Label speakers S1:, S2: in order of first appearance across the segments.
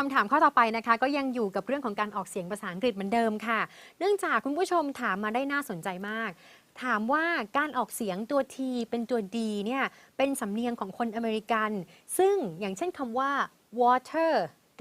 S1: คำถามข้อต่อไปนะคะ ก็ยังอยู่กับเรื่องของการออกเสียงภาษาอังกฤษเหมือนเดิมค่ะ เนื่องจากคุณผู้ชมถามมาได้น่าสนใจมาก ถามว่าการออกเสียงตัว T เป็นตัว D เนี่ยเป็นสำเนียงของคนอเมริกัน ซึ่งอย่างเช่นคำว่า water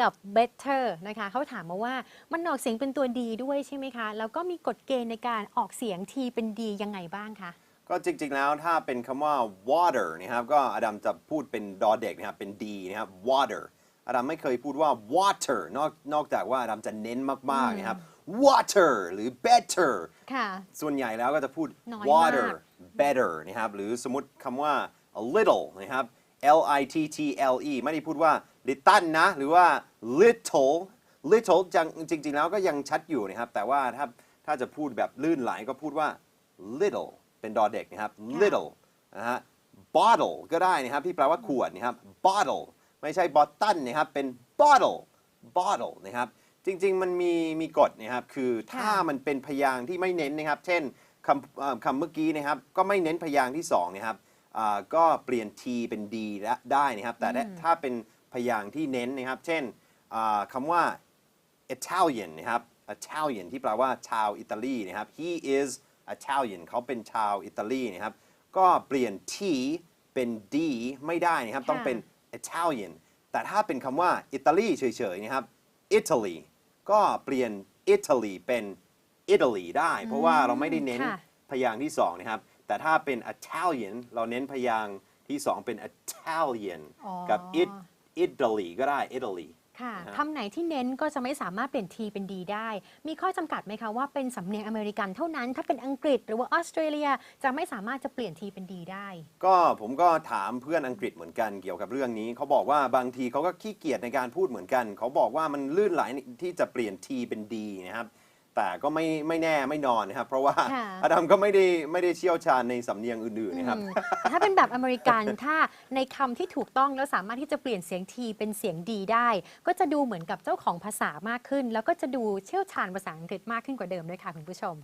S1: กับ better นะคะเขาถามมาว่ามันออกเสียงเป็นตัว D ด้วยใช่ไหมคะ แล้วก็มีกฎเกณฑ์ในการออกเสียง T เป็น D ยังไงบ้างคะ
S2: ก็จริงๆแล้วถ้าเป็นคำว่า water นะครับก็อดัมจะพูดเป็นดอเด็กนะครับเป็น D นะครับ water อดัมไม่เคยพูดว่า water นอกนอกจากว่าอดัมจะเน้นมากๆนะครับ water หรือ better
S1: ค่ะ
S2: ส่วนใหญ่แล้วก็จะพูด
S1: น้อย
S2: water
S1: มาก
S2: better นะครับ หรือสมมติคำว่า a little นะครับ L I T T L E ไม่ได้พูดว่า little นะ หรือว่า little little จังจริง ๆ แล้วก็ยังชัดอยู่นะครับ แต่ว่าถ้าถ้าจะพูดแบบลื่นไหลก็พูดว่า little เป็นดอเด็กนะครับ little นะฮะ bottle ก็ได้นะครับ ที่แปลว่าขวดนะครับ bottle ไม่ใช่ bottle นะครับเป็น bottle bottle นะครับจริง ๆ มันมีมีกฎนะครับคือถ้า
S1: ค่ะ
S2: มันเป็นพยางค์ที่ไม่เน้นนะครับ เช่นคำเอ่อคำเมื่อกี้นะครับ ก็ไม่เน้นพยางค์ที่สองนะครับอ่าก็เปลี่ยน t เป็น d และได้นะครับ แต่ถ้าถ้าเป็นพยางค์ที่เน้นนะครับ เช่นอ่าคำว่า Italian นะครับ Italian ที่แปลว่าชาวอิตาลีนะครับ he is Italian เขาเป็นชาวอิตาลีนะครับ ก็เปลี่ยน t เป็น d ไม่ได้นะครับ ต้องเป็น Italian แต่ถ้าเป็นคำว่าอิตาลีเฉยๆนะครับ Italy ก็เปลี่ยน Italy เป็น Italy ได้ เพราะว่าเราไม่ได้เน้น
S1: ค่ะ
S2: พยางค์ที่สองนะครับ แต่ถ้าเป็น Italian เราเน้นพยางค์ที่สองเป็น Italian
S1: อ๋อ
S2: กับ it Italy ก็ได้ Italy
S1: ค่ะ
S2: นะฮะ
S1: คำไหนที่เน้นก็จะไม่สามารถเปลี่ยน T เป็น D ได้ มีข้อจำกัดไหมคะว่าเป็นสำเนียงอเมริกันเท่านั้น ถ้าเป็นอังกฤษหรือว่าออสเตรเลียจะไม่สามารถจะเปลี่ยน T เป็น D ได้
S2: ก็ผมก็ถามเพื่อนอังกฤษเหมือนกันเกี่ยวกับเรื่องนี้ เขาบอกว่าบางทีเขาก็ขี้เกียจในการพูดเหมือนกัน เขาบอกว่ามันลื่นไหลที่จะเปลี่ยน T เป็น D นะครับ แต่ก็ไม่ไม่แน่ไม่นอนนะครับ เพราะว่า
S1: ค่ะ
S2: อดัมก็ไม่ได้ไม่ได้เชี่ยวชาญในสำเนียงอื่นๆนะครับ
S1: อืมแต่ถ้าเป็นแบบอเมริกัน ถ้าในคำที่ถูกต้องแล้วสามารถที่จะเปลี่ยนเสียง T เป็นเสียง D ได้ ก็จะดูเหมือนกับเจ้าของภาษามากขึ้น แล้วก็จะดูเชี่ยวชาญภาษาอังกฤษมากขึ้นกว่าเดิมด้วยค่ะคุณผู้ชม